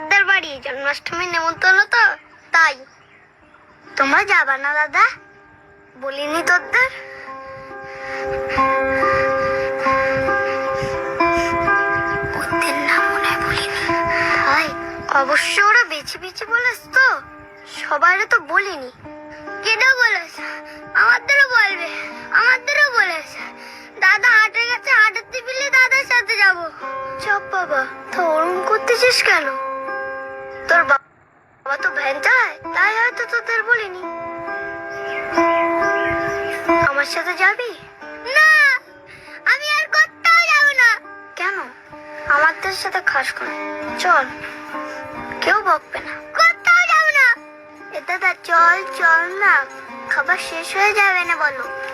কাকাদের বাড়ি জন্মাষ্টমী নেমন্তন্ন তো, তাই। তোমরা যাবা না, দাদা? বলিনি তোদের? অবশ্য ওরা বেছে বেছে বলেছ তো, সবাইরে তো বলিনি। কেন বলেছে, আমাদেরও বলবে, আমাদেরও বলেছে। দাদা হাটে গেছে, হাটের টিফিলে দাদার সাথে যাব। চপ বাবা তো ওরম করতেছিস কেন? তোর বাবা তো ভ্যান চায় তাই হয়তো তোদের বলিনি। আমার সাথে যাবি? না আমি আর কোথাও যাব না। কেন? আমাদের সাথে খাস করে চল কেউ বকবে না। কোথাও যাব না। এ দাদা চল চল না। খাবার শেষ হয়ে যাবে না বলো।